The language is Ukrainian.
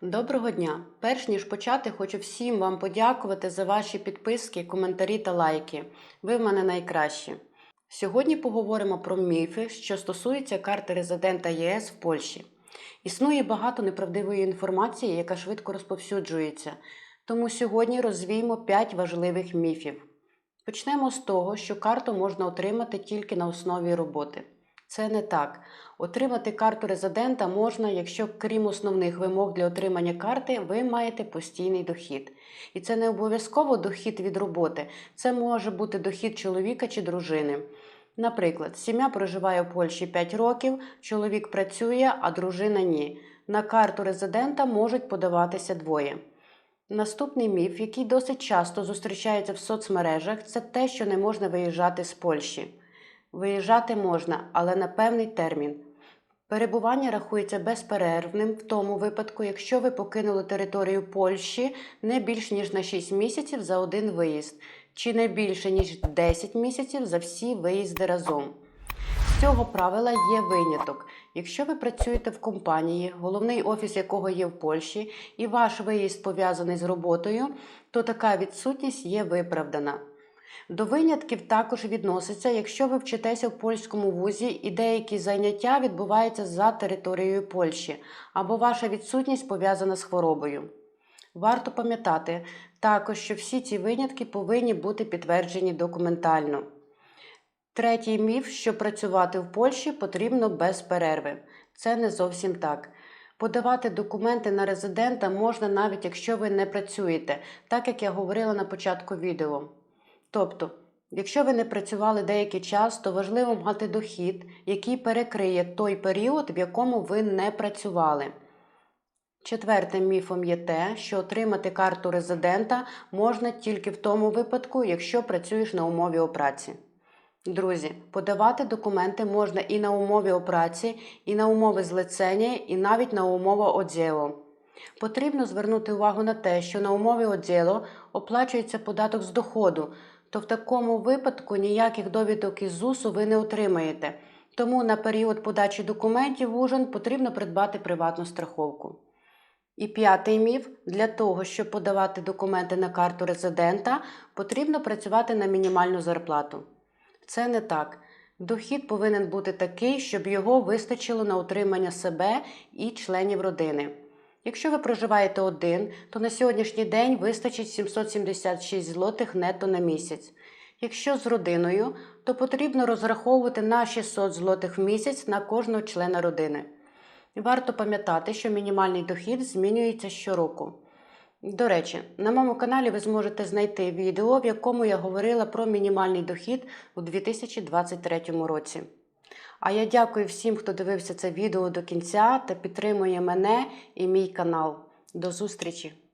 Доброго дня! Перш ніж почати, хочу всім вам подякувати за ваші підписки, коментарі та лайки. Ви в мене найкращі. Сьогодні поговоримо про міфи, що стосуються карти резидента ЄС в Польщі. Існує багато неправдивої інформації, яка швидко розповсюджується. Тому сьогодні розвіємо 5 важливих міфів. Почнемо з того, що карту можна отримати тільки на основі роботи. Це не так. Отримати карту резидента можна, якщо крім основних вимог для отримання карти, ви маєте постійний дохід. І це не обов'язково дохід від роботи, це може бути дохід чоловіка чи дружини. Наприклад, сім'я проживає в Польщі 5 років, чоловік працює, а дружина ні. На карту резидента можуть подаватися двоє. Наступний міф, який досить часто зустрічається в соцмережах, це те, що не можна виїжджати з Польщі. Виїжджати можна, але на певний термін. Перебування рахується безперервним в тому випадку, якщо ви покинули територію Польщі не більш ніж на 6 місяців за один виїзд, чи не більше ніж 10 місяців за всі виїзди разом. З цього правила є виняток. Якщо ви працюєте в компанії, головний офіс якого є в Польщі, і ваш виїзд пов'язаний з роботою, то така відсутність є виправдана. До винятків також відноситься, якщо ви вчитеся в польському вузі і деякі заняття відбуваються за територією Польщі, або ваша відсутність пов'язана з хворобою. Варто пам'ятати також, що всі ці винятки повинні бути підтверджені документально. Третій міф, що працювати в Польщі потрібно без перерви. Це не зовсім так. Подавати документи на резидента можна навіть якщо ви не працюєте, так як я говорила на початку відео. Тобто, якщо ви не працювали деякий час, то важливо мати дохід, який перекриє той період, в якому ви не працювали. Четвертим міфом є те, що отримати карту резидента можна тільки в тому випадку, якщо працюєш на умові опраці. Друзі, подавати документи можна і на умові опраці, і на умови злицення, і навіть на умови одзєло. Потрібно звернути увагу на те, що на умові одзєло оплачується податок з доходу, то в такому випадку ніяких довідок із ЗУСу ви не отримаєте. Тому на період подачі документів в ужин потрібно придбати приватну страховку. І п'ятий міф: для того, щоб подавати документи на карту резидента, потрібно працювати на мінімальну зарплату. Це не так. Дохід повинен бути такий, щоб його вистачило на утримання себе і членів родини. Якщо ви проживаєте один, то на сьогоднішній день вистачить 776 злотих нетто на місяць. Якщо з родиною, то потрібно розраховувати на 600 злотих в місяць на кожного члена родини. Варто пам'ятати, що мінімальний дохід змінюється щороку. До речі, на моєму каналі ви зможете знайти відео, в якому я говорила про мінімальний дохід у 2023 році. А я дякую всім, хто дивився це відео до кінця та підтримує мене і мій канал. До зустрічі!